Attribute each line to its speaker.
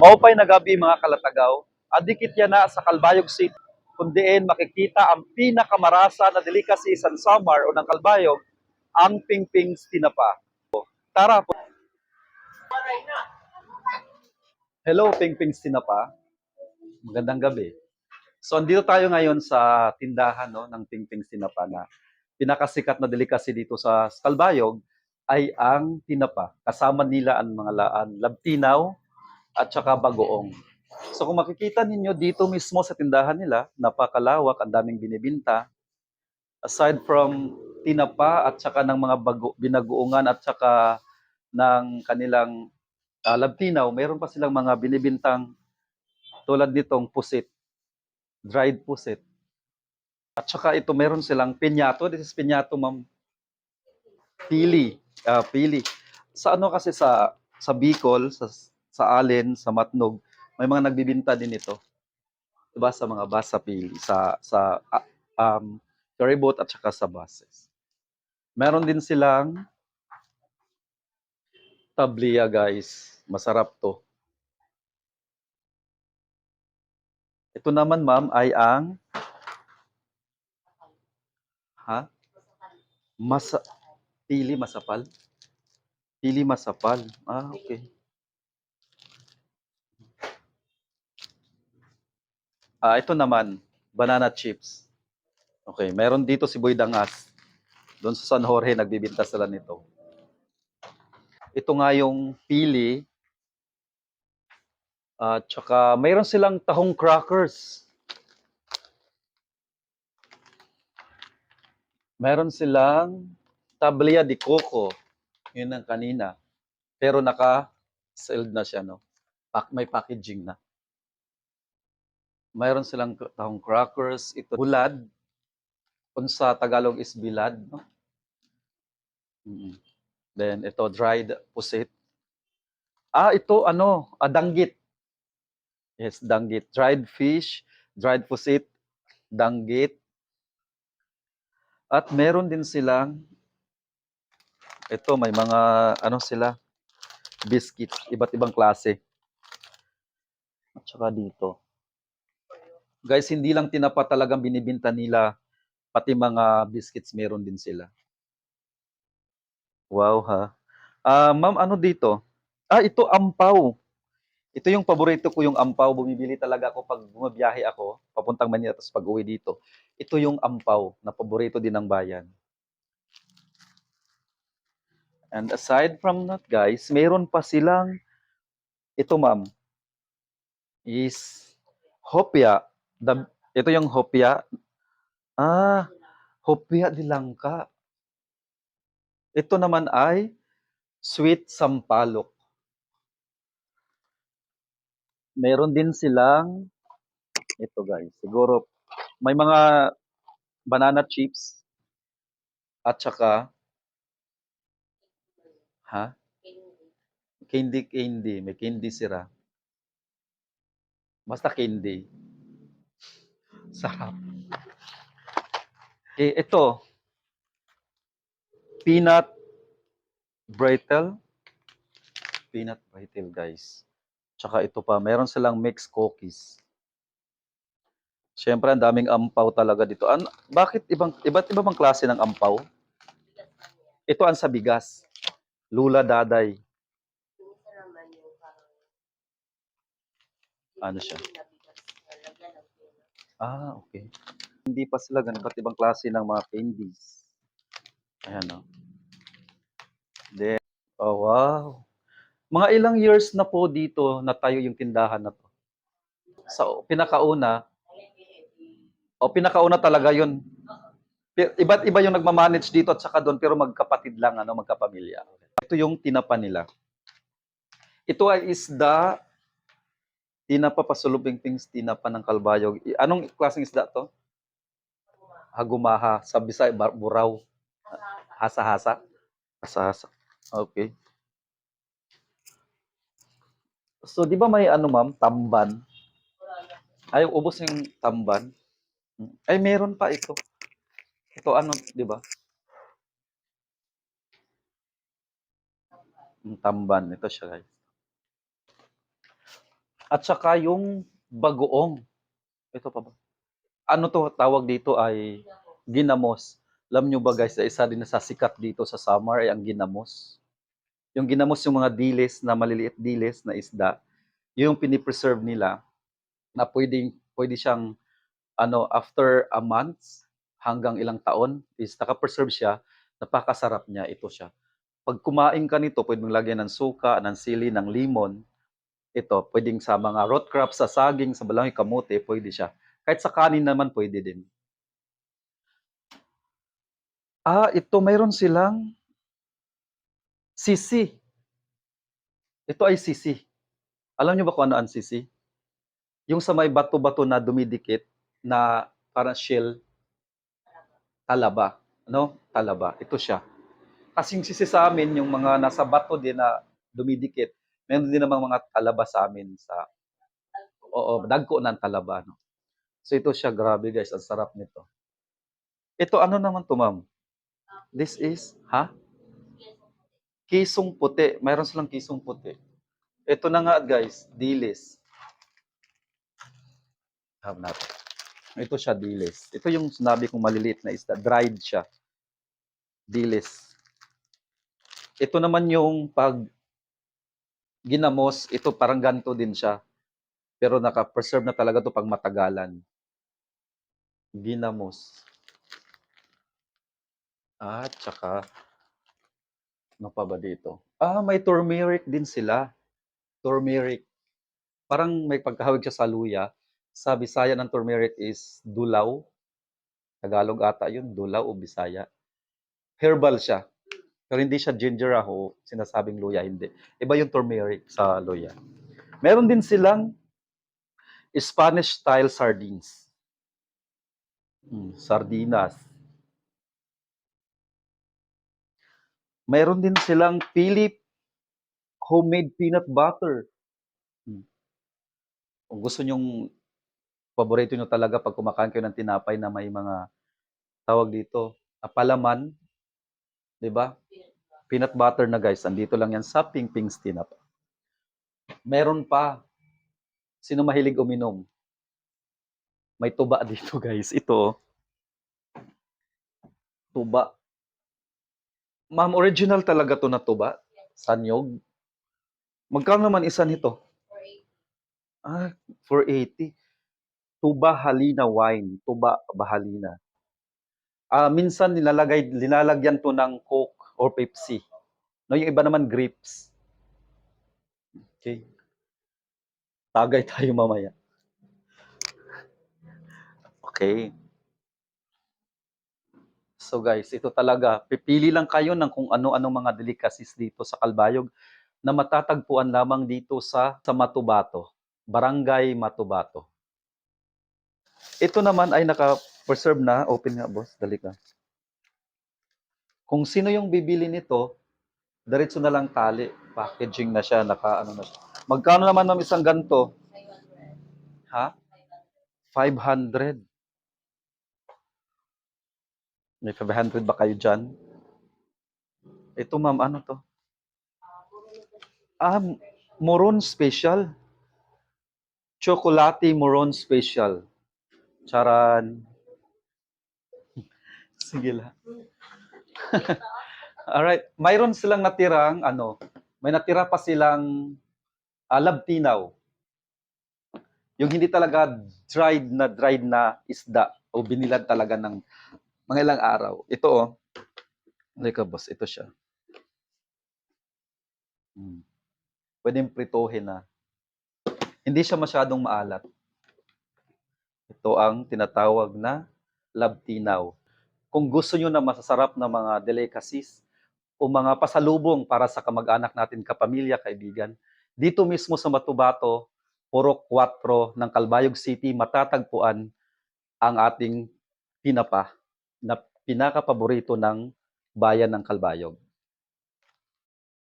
Speaker 1: Maupay na gabi mga kalatagaw, adikit yan na sa Kalbayog City, kundiin makikita ang pinakamarasa na delicacy sa Samar o ng Kalbayog, ang pingpings tinapa. Tara po. Hello, pingpings tinapa. Magandang gabi. So, andito tayo ngayon sa tindahan no, ng pingpings tinapa na pinakasikat na delicacy dito sa Kalbayog ay ang tinapa. Kasama nila ang mga laan, labtinaw, at saka bagoong. So kung makikita ninyo dito mismo sa tindahan nila, napakalawak, ang daming binibinta. Aside from tinapa at saka ng mga bago, binagoongan at saka ng kanilang uh, labtinaw, meron pa silang mga binibintang tulad nitong pusit, dried pusit. At saka ito, meron silang pinyato. This is pinyato, ma'am. Pili. ah pili. Sa ano kasi sa sa Bicol, sa sa Allen, sa Matnog, may mga nagbibinta din ito. 'Di ba sa mga bus sa pili, sa sa um ferry boat at saka sa buses. Meron din silang tablia, guys. Masarap 'to. Ito naman, ma'am, ay ang ha? Masa pili masapal. Pili masapal. Ah, okay. Ah, ito naman, banana chips. Okay, meron dito si Boy Dangas. Doon sa San Jorge, nagbibinta sila nito. Ito nga yung pili. At saka, mayroon silang tahong crackers. Meron silang tablia de coco. Yun ang kanina. Pero naka-sealed na siya, no? Pack, may packaging na. Mayroon silang tahong crackers, ito bulad. Kung sa Tagalog is bilad, no? Mm. Then ito dried pusit. Ah, ito ano, ah, danggit. Yes, danggit. Dried fish, dried pusit, danggit. At meron din silang ito may mga ano sila biscuits, iba't ibang klase. At saka dito. Guys, hindi lang tinapa talagang binibinta nila, pati mga biscuits meron din sila. Wow ha. Ah, ma'am, ano dito? Ah, ito ampaw. Ito yung paborito ko yung ampaw. Bumibili talaga ako pag bumabiyahe ako, papuntang Manila, tapos pag uwi dito. Ito yung ampaw na paborito din ng bayan. And aside from that, guys, meron pa silang, ito ma'am, is hopya. The, ito yung hopya. Ah, hopya di langka. Ito naman ay sweet sampalok. Meron din silang, ito guys, siguro, may mga banana chips at saka, ha? Candy candy, may candy sira. Basta candy. Sarap. Eh, ito. Peanut brittle. Peanut brittle, guys. Tsaka ito pa, meron silang mixed cookies. Siyempre, ang daming ampaw talaga dito. An bakit ibang, iba't iba bang klase ng ampaw? Ito ang sa bigas. Lula daday. Ano siya? Ah, okay. Hindi pa sila ganun. Iba't ibang klase ng mga candies. Ayan, o. Then, oh, wow. Mga ilang years na po dito na tayo yung tindahan na to. Sa pinakauna, o pinakauna talaga yun. Iba't iba yung nagmamanage dito at saka doon, pero magkapatid lang, ano, magkapamilya. Ito yung tinapa nila. Ito ay isda, tinapa things, tinapa ng kalbayog. Anong klaseng isda to? Hagumaha, sa Bisaya, bar- buraw. Hasa-hasa. Hasa-hasa. Okay. So, di ba may ano ma'am, tamban? Ay, ubos yung tamban. Ay, meron pa ito. Ito ano, di ba? Tamban, ito siya guys. At saka yung bagoong. Ito pa ba? Ano to tawag dito ay ginamos. Alam nyo ba guys, isa din na sa sikat dito sa summer ay ang ginamos. Yung ginamos yung mga dilis na maliliit dilis na isda, yung pinipreserve nila na pwedeng pwede siyang ano after a month hanggang ilang taon is naka-preserve siya, napakasarap niya ito siya. Pag kumain ka nito, pwedeng lagyan ng suka, ng sili, ng limon. Ito, pwedeng sa mga root crops, sa saging, sa balanghoy, kamote, pwede siya. Kahit sa kanin naman, pwede din. Ah, ito, mayroon silang sisi. Ito ay sisi. Alam niyo ba kung ano ang sisi? Yung sa may bato-bato na dumidikit na parang shell, talaba. Ano? Talaba. Ito siya. Kasi yung sisi sa amin, yung mga nasa bato din na dumidikit, meron din namang mga talaba sa amin sa Oo, dagko ng talaba no. So ito siya, grabe guys, ang sarap nito. Ito ano naman to, ma'am? This is, ha? Kisong puti. Mayroon silang kisong puti. Ito na nga guys, dilis. Have natin. Ito siya, dilis. Ito yung sinabi kong maliliit na isda. Dried siya. Dilis. Ito naman yung pag ginamos, ito parang ganito din siya. Pero naka-preserve na talaga to pag matagalan. Ginamos. At saka, ano pa ba dito? Ah, may turmeric din sila. Turmeric. Parang may pagkahawig siya sa luya. Sa Bisaya ng turmeric is dulaw. Tagalog ata yun, dulaw o Bisaya. Herbal siya. Pero hindi siya ginger ako, sinasabing luya, hindi. Iba yung turmeric sa luya. Meron din silang Spanish style sardines. Hmm, sardinas. Mayroon din silang Philip homemade peanut butter. Hmm. Kung gusto nyong paborito nyo talaga pag kumakain kayo ng tinapay na may mga tawag dito, ah, palaman, 'di ba? Peanut butter na guys, andito lang yan sa Ping Ping's Tinapa. Meron pa, sino mahilig uminom? May tuba dito guys, ito. oh. Tuba. Ma'am, original talaga to na tuba? Sanyog? Magkano naman isa nito? Ah, 480. Tuba Halina wine. Tuba Bahalina. Ah, minsan nilalagay linalagyan to ng Coke or Pepsi. No, yung iba naman grapes. Okay. Tagay tayo mamaya. Okay. So guys, ito talaga, pipili lang kayo ng kung ano-ano mga delicacies dito sa Kalbayog na matatagpuan lamang dito sa sa Matubato, Barangay Matubato. Ito naman ay naka-preserve na. Open nga, boss. Dali ka. Kung sino yung bibili nito, diretso na lang tali. Packaging na siya, naka ano na siya. Magkano naman ng isang ganto? Ha? 500. May 500 ba kayo dyan? Ito ma'am, ano to? Ah, Moron Special. Chocolate Moron Special. Charan. Sige lang. Alright. Mayroon silang natirang, ano, may natira pa silang uh, labtinaw. Yung hindi talaga dried na dried na isda o binilad talaga ng mga ilang araw. Ito oh. Halika boss, ito siya. Hmm. Pwedeng prituhin na. Hindi siya masyadong maalat. Ito ang tinatawag na labtinaw. Kung gusto nyo na masasarap na mga delicacies o mga pasalubong para sa kamag-anak natin, kapamilya, kaibigan, dito mismo sa Matubato, Purok 4 ng Calbayog City, matatagpuan ang ating tinapa na pinakapaborito ng bayan ng Calbayog.